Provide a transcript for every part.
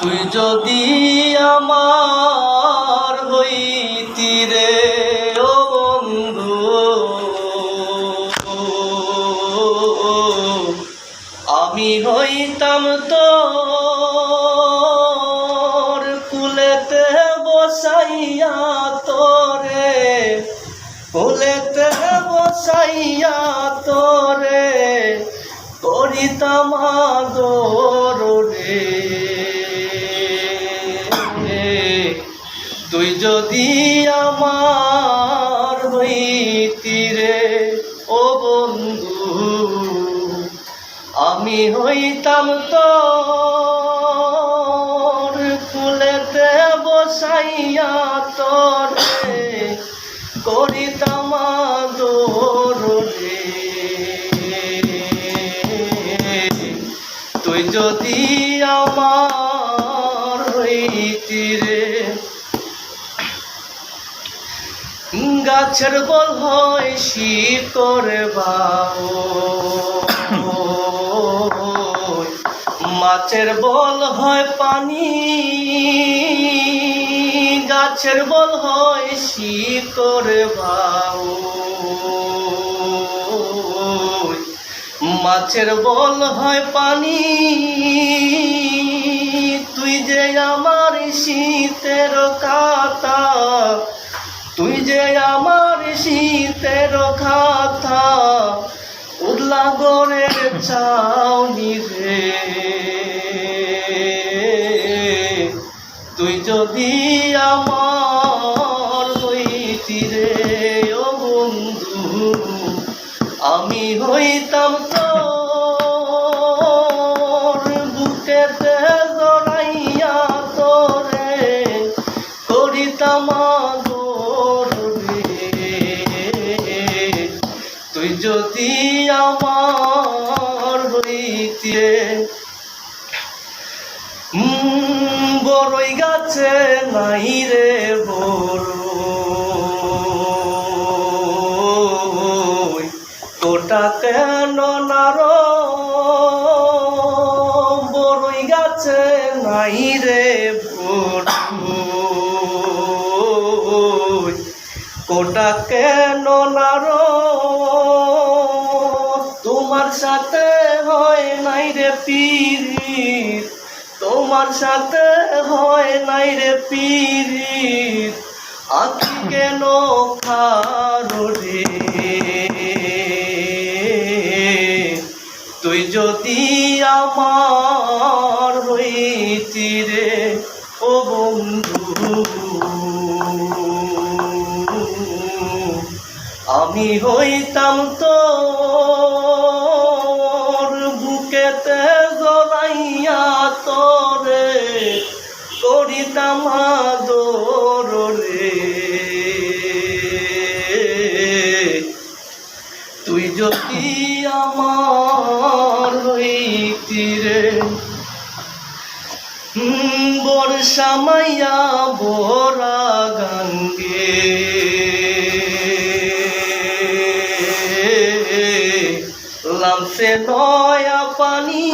তুই যদি আমার হইতি রে, ও বন্ধু, আমি হইতাম তোর কুলেতে বসাইয়া তোরে, কুলেতে বসাইয়া তোরে, করিতাম আদর। তুই যদি আমার হইতি রে, ও বন্ধু, আমি হইতাম তোর কুলেতে বসাইয়া তোরে, করিতাম তুই যদি আমার হইতি রে গাছের বল হয় শিকড় বাও মাছের বল হয় পানি, গাছের বল হয় শিকড় বাও মাছের বল হয় পানি, তুই যে আমার শীতের কাতা তুই যে আমার শীতের খাতা উদলা গড়ের চাউনি রে। তুই যদি আমার হইতি রে, ও বন্ধু, আমি হইতাম তোর যদি আমার হইতে বড়ই গাছে নাই রে বড় ওটা কেন নার? বড়ই গাছে নাই রে বড় কোটা কেন নার? সাথে হয় নাই রে পিরি। তোমার সাথে হয় নাই রে পিরি। আখি কেন রে? তুই যদি আমার হইতি রে, ও বন্ধু, আমি হইতাম তোর আদর তুই যদি আমার হইতি রে হুম, বর্ষা মাইয়া বরা গঙ্গে লামসে নয়া পানি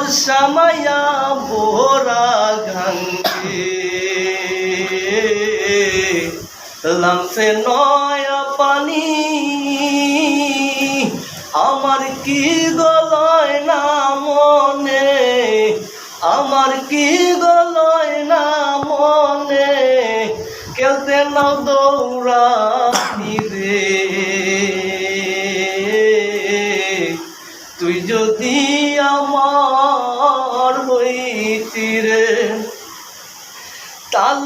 বর্ষা মাইয়া বরা গঙ্গে লামসে নয়া পানি আমার কি গলয় না মনে আমার কি গলয় না মনে খেলতে না দৌড়ানি তুই যদি আমার হইতি রে তাল